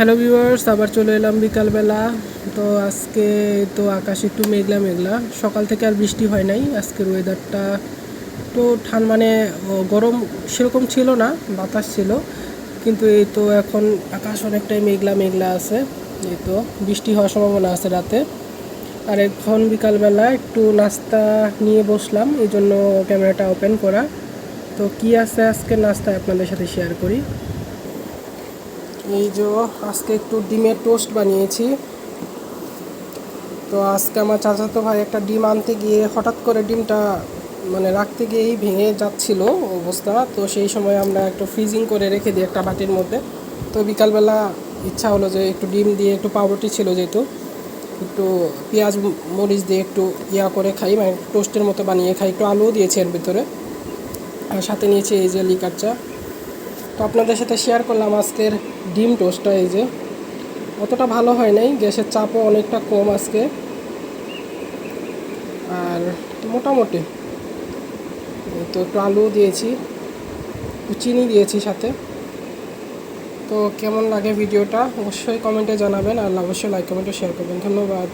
Hello viewers আবার চলে এলাম বিকালবেলা। তো আজকে তো আকাশ একটু মেঘলা মেঘলা। সকাল থেকে আর বৃষ্টি হয় নাই। আজকের ওয়েদারটা তো ঠান মানে গরম সেরকম ছিল না, বাতাস ছিল। কিন্তু এই তো এখন আকাশ অনেকটাই মেঘলা মেঘলা আছে। এই তো বৃষ্টি হওয়ার সম্ভাবনা আছে রাতে। আর এখন বিকালবেলা একটু নাস্তা নিয়ে বসলাম, এই জন্য ক্যামেরাটা ওপেন করা। তো কি আছে আজকে নাস্তা আপনাদের সাথে শেয়ার করি। এই যে আজকে একটু ডিমের টোস্ট বানিয়েছি। তো আজকে আমার চাচাতো ভাই একটা ডিম আনতে গিয়ে হঠাৎ করে ডিমটা মানে রাখতে গিয়েই ভেঙে যাচ্ছিল অবস্থা। তো সেই সময় আমরা একটু ফ্রিজিং করে রেখে দিই একটা বাটির মধ্যে। তো বিকালবেলা ইচ্ছা হলো যে একটু ডিম দিয়ে একটু পাউরুটি ছিল যেহেতু, একটু পেঁয়াজ মরিচ দিয়ে একটু ইয়া করে খাই মানে টোস্টের মতো বানিয়ে খাই। একটু আলুও দিয়েছি এর ভিতরে। আর সাথে নিয়েছি এই যে লিকার চা। তো আপনাদের সাথে শেয়ার করলাম আজকের ডিম টোস্টটা এই যে। অতটা ভালো হয় নাই, গ্যাসের চাপও অনেকটা কম আজকে। আর মোটামুটি তো একটু আলু দিয়েছি চিনি দিয়েছি সাথে। তো কেমন লাগে ভিডিওটা, অবশ্যই কমেন্টে জানাবেন, আর অবশ্যই লাইক কমেন্টে শেয়ার করবেন। ধন্যবাদ।